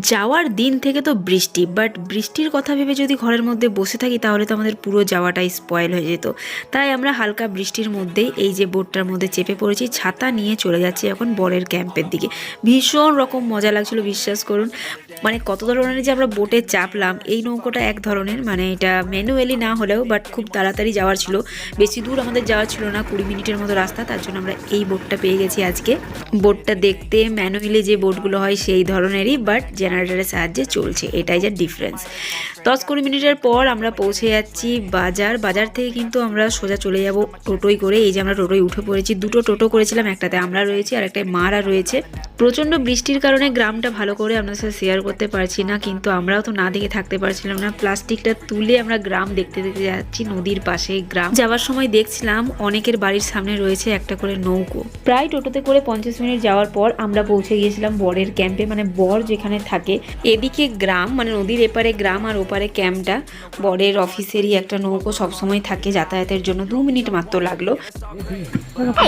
যাওয়ার দিন থেকে তো বৃষ্টি বাট বৃষ্টির কথা ভেবে যদি ঘরের মধ্যে বসে থাকি তাহলে তো আমাদের পুরো যাওয়াটাই স্পয়েল হয়ে যেত। তাই আমরা হালকা বৃষ্টির মধ্যেই এই যে বোটটার মধ্যে চেপে পড়েছি, ছাতা নিয়ে চলে যাচ্ছি এখন বরের ক্যাম্পের দিকে। ভীষণ রকম মজা লাগছিল, বিশ্বাস করুন। মানে কত ধরনের যে আমরা বোটে চাপলাম, এই নৌকোটা এক ধরনের। মানে এটা ম্যানুয়ালি না হলেও বাট খুব তাড়াতাড়ি যাওয়ার ছিল। বেশি দূর আমাদের যাওয়ার ছিল না, কুড়ি মিনিটের মতো রাস্তা, তার জন্য আমরা এই বোটটা পেয়ে গেছি আজকে। বোটটা দেখতে ম্যানুয়ালি যে বোটগুলো হয় সেই ধরনেরই বাট জেনারেটারের সাহায্যে চলছে। এটাই যা ডিফারেন্স দশ কুড়ি মিনিটের পর আমরা পৌঁছে যাচ্ছি বাজার। বাজার থেকে কিন্তু আমরা সোজা চলে যাব টোটোই করে। এই যে আমরা টোটোয় উঠে পড়েছি, দুটো টোটো করেছিলাম, একটাতে আমরা রয়েছি আর একটায় মারা রয়েছে। প্রচণ্ড বৃষ্টির কারণে গ্রামটা ভালো করে আপনার সাথে শেয়ার পারছি না কিন্তু আমরাও তো না দেখে থাকতে পারছিলাম না। প্লাস্টিকটা তুলে আমরা গ্রাম দেখতে দেখতে যাচ্ছি নদীর পাশে গ্রাম। যাওয়ার সময় দেখছিলাম অনেকের বাড়ির সামনে রয়েছে একটা করে নৌকো। প্রায় টোটোতে করে পঞ্চাশ মিনিট যাওয়ার পর আমরা পৌঁছে গিয়েছিলাম বরের ক্যাম্পে মানে বর যেখানে থাকে। এদিকে গ্রাম মানে নদীর এপারে গ্রাম আর ওপারে ক্যাম্পটা। বরের অফিসেরই একটা নৌকো সবসময় থাকে যাতায়াতের জন্য দু মিনিট মাত্র লাগল।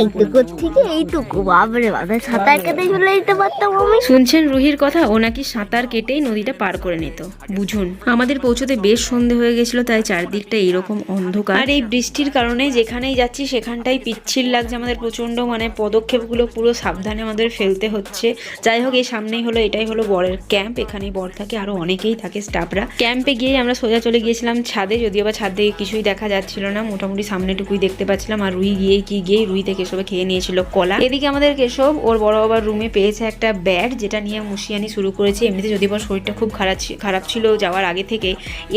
এইটুকু থেকে এইটুকু বাবরে বাবা সাঁতার কেটে চলে যেতে পারতাম আমি। শুনছেন রুহির কথা? ও নাকি সাঁতার কেটেই নদীটা পার করে নিত। বুঝুন, আমাদের পৌঁছতে বেশ সন্ধে হয়ে গেছিল, তাই চারদিকটা এরকম অন্ধকার। আর এই বৃষ্টির কারণে যেখানেই যাচ্ছি, সেখানটাই পিচ্ছিল লাগছে আমাদের প্রচণ্ড মানে পদক্ষেপগুলো পুরো সাবধানে আমাদের ফেলতে হচ্ছে। যাই হোক, এই সামনেই হলো, এটাই হলো বরের ক্যাম্প। এখানেই বর থাকে, আরও অনেকেই থাকে স্টাফরা। ক্যাম্পে গিয়ে আমরা সোজা চলে গিয়েছিলাম ছাদে, যদিও বা ছাদ থেকে কিছুই দেখা যাচ্ছিল না। মোটামুটি সামনেটুকুই দেখতে পাচ্ছিলাম, আর রুই গিয়ে কি গিয়ে রুইতে কেশবে খেয়ে নিয়েছিল কলা। এদিকে আমাদের কেশব, ওর বড় বাবার রুমে পেয়েছে একটা ব্যাট, যেটা নিয়ে মুশিয়ানি শুরু করেছে। এমনিতে যদি ওর শরীরটা খুব খারাপ খারাপ ছিল, যাওয়ার আগে থেকে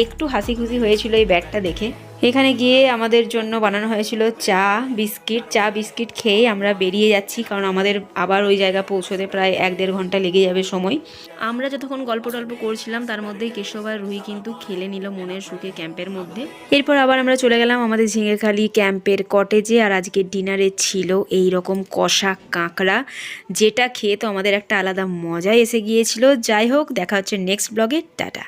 একটু হাসি খুশি হয়েছিল এই ব্যাগটা দেখে। এখানে গিয়ে আমাদের জন্য বানানো হয়েছিল চা, বিস্কিট। চা, বিস্কিট খেয়ে আমরা বেরিয়ে যাচ্ছি, কারণ আমাদের আবার ওই জায়গা পৌঁছতে প্রায় এক দেড় ঘণ্টা লেগে যাবে সময়। আমরা যতক্ষণ গল্প টল্প করছিলাম, তার মধ্যেই কেশব আর রুহি কিন্তু খেলে নিল মনের সুখে ক্যাম্পের মধ্যে। এরপর আবার আমরা চলে গেলাম আমাদের ঝিঙেখালি ক্যাম্পের কটেজে, আর আজকে ডিনারে ছিল এই রকম কষা কাঁকড়া, যেটা খেয়ে তো আমাদের একটা আলাদা মজা এসে গিয়েছিল। যাই হোক, দেখা হচ্ছে নেক্সট ব্লগে টাটা।